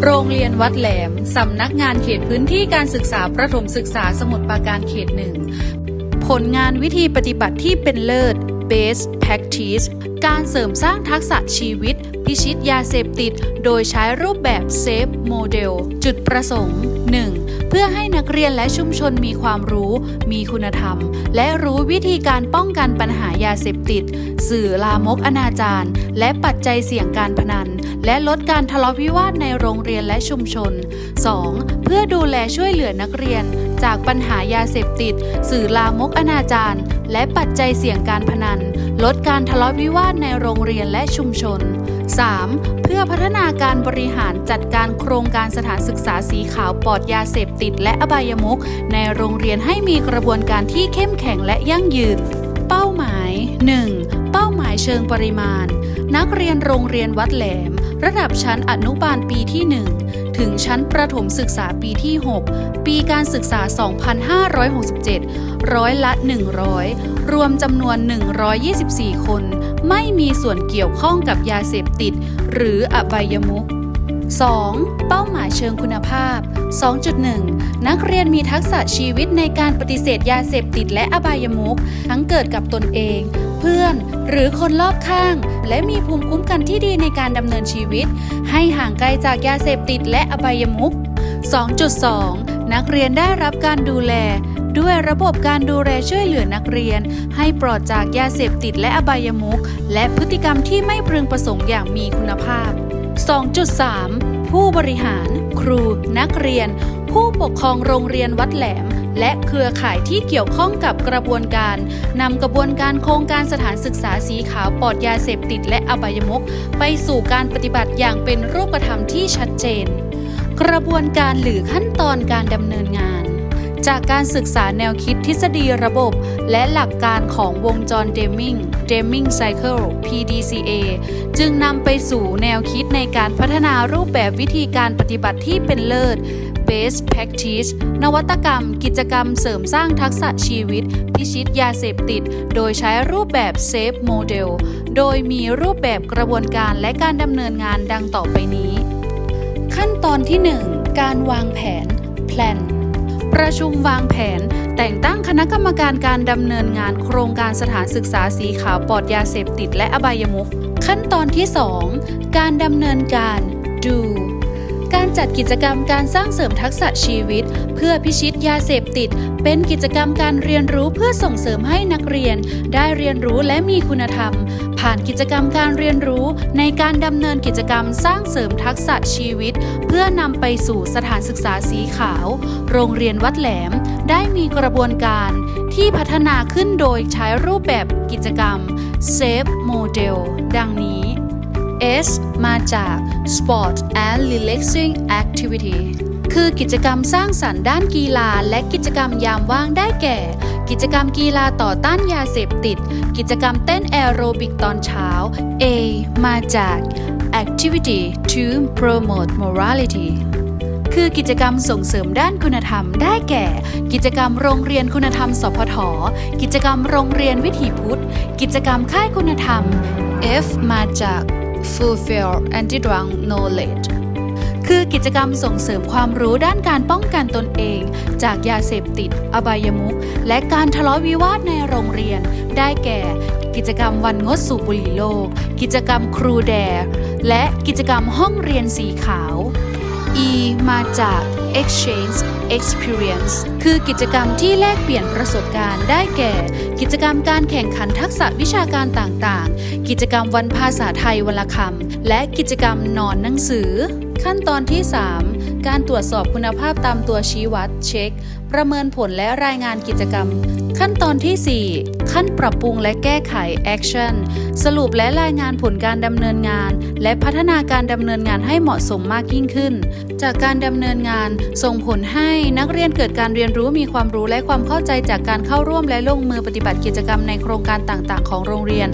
โรงเรียนวัดแหลม สำนักงานเขตพื้นที่การศึกษาประถมศึกษาสมุทรปราการเขตหนึ่ง ผลงานวิธีปฏิบัติที่เป็นเลิศ Best Practice การเสริมสร้างทักษะชีวิต พิชิตยาเสพติด โดยใช้รูปแบบ Safe Model จุดประสงค์ 1. เพื่อให้นักเรียนและชุมชนมีความรู้ มีคุณธรรม และรู้วิธีการป้องกันปัญหายาเสพติด สื่อลามกอนาจารและปัจจัยเสี่ยงการพนัน และลดการทะเลาะวิวาทในโรงเรียนและชุมชน 2. เพื่อดูแลช่วยเหลือนักเรียน จากปัญหายาเสพติด สื่อลามกอนาจารและปัจจัยเสี่ยงการพนัน ลดการทะเลาะวิวาทในโรงเรียนและชุมชน 3. เพื่อพัฒนาการบริหารจัดการโครงการสถานศึกษาสีขาวปลอดยาเสพติด และอบายมุขในโรงเรียนให้มีกระบวนการที่เข้มแข็งและยั่งยืน เป้าหมาย 1. เป้าหมายเชิงปริมาณ นักเรียนโรงเรียนวัดแหลม ระดับชั้นอนุบาลปีที่ 1 ถึงชั้นประถมศึกษาปีที่ 6 ปีการศึกษา 2567 ร้อยละ 100 รวมจำนวน 124 คน ไม่มีส่วนเกี่ยวข้องกับยาเสพติด หรืออบายมุข 2. เป้าหมายเชิงคุณภาพ 2.1 นักเรียนมีทักษะชีวิตในการปฏิเสธยาเสพติดและอบายมุขทั้งเกิดกับตนเอง เพื่อน หรือคนรอบข้าง และมีภูมิคุ้มกันที่ดีในการดำเนินชีวิต ให้ห่างไกลจากยาเสพติดและอบายมุข 2.2 นักเรียนได้รับการดูแล ด้วยระบบการดูแลช่วยเหลือนักเรียน ให้ปลอดจากยาเสพติดและอบายมุขและพฤติกรรมที่ไม่พึงประสงค์อย่างมีคุณภาพ 2.3 ผู้บริหาร ครู นักเรียน ผู้ปกครองโรงเรียนวัดแหลม และเครือข่ายที่เกี่ยวข้องกับกระบวนการนำกระบวนการโครงการสถานศึกษาสีขาวปลอดยาเสพติดและอบายมุขไปสู่การปฏิบัติอย่างเป็นรูปธรรมที่ชัดเจน กระบวนการหรือขั้นตอนการดำเนินงานจากการศึกษาแนวคิดทฤษฎีระบบ และหลักการของวงจรเดมิง Deming Cycle PDCA จึงนำไปสู่แนวคิดในการพัฒนารูปแบบวิธีการปฏิบัติที่เป็นเลิศ Best Practice นวัตกรรม กิจกรรมเสริมสร้างทักษะชีวิต พิชิตยาเสพติด โดยใช้รูปแบบ Safe Model โดยมีรูปแบบกระบวนการและการดำเนินงานดังต่อไปนี้ ขั้นตอนที่ 1 การวางแผน Plan ประชุมวางแผน แต่งตั้งคณะกรรมการการดำเนินงานโครงการสถานศึกษาสีขาวปลอดยาเสพติดและอบายมุขขั้นตอนที่ 2 การดำเนินการ Do การจัดกิจกรรมการสร้างเสริมทักษะชีวิต เพื่อพิชิตยาเสพติด เป็นกิจกรรมการเรียนรู้เพื่อส่งเสริมให้นักเรียน ได้เรียนรู้และมีคุณธรรม ผ่านกิจกรรมการเรียนรู้ในการดำเนินกิจกรรมสร้างเสริมทักษะชีวิต เพื่อนำไปสู่สถานศึกษาสีขาว โรงเรียนวัดแหลม ได้มีกระบวนการที่พัฒนาขึ้นโดยใช้รูปแบบกิจกรรม Safe Model ดังนี้ S มาจาก Sport and Relaxing Activity คือกิจกรรมสร้างสรรค์ด้านกีฬาและกิจกรรมยามว่างได้แก่ กิจกรรมกีฬาต่อต้านยาเสพติด กิจกรรมเต้นแอโรบิกตอนเช้า A มาจาก Activity to promote morality คือกิจกรรมส่งเสริมด้านคุณธรรมได้แก่ กิจกรรมโรงเรียนคุณธรรมสพท กิจกรรมโรงเรียนวิถีพุทธ กิจกรรมค่ายคุณธรรม F มาจาก Fulfill Anti-Drug Knowledge คือกิจกรรมส่งเสริมความรู้ด้านการป้องกันตนเอง จากยาเสพติด อบายมุขและการทะเลาะวิวาทในโรงเรียน ได้แก่ กิจกรรมวันงดสูบบุหรี่โลก กิจกรรมครูแดร์และกิจกรรมห้องเรียนสีขาว E มาจาก Exchange Experience คือกิจกรรมที่แลกเปลี่ยนประสบการณ์ได้แก่ กิจกรรมการแข่งขันทักษะวิชาการต่างๆ กิจกรรมวันภาษาไทยวันละคำและกิจกรรมนอนหนังสือ ขั้นตอนที่ 3 การตรวจสอบคุณภาพตามตัวชี้วัดเช็ค ประเมินผลและรายงานกิจกรรม ขั้นตอนที่ 4 ขั้นปรับปรุงและแก้ไข Action สรุปและรายงานผลการดำเนินงาน และพัฒนาการดำเนินงานให้เหมาะสมมากยิ่งขึ้น จากการดำเนินงานส่งผลให้นักเรียนเกิดการเรียนรู้มีความรู้และความเข้าใจจากการเข้าร่วมและลงมือปฏิบัติกิจกรรมในโครงการต่างๆ ของโรงเรียน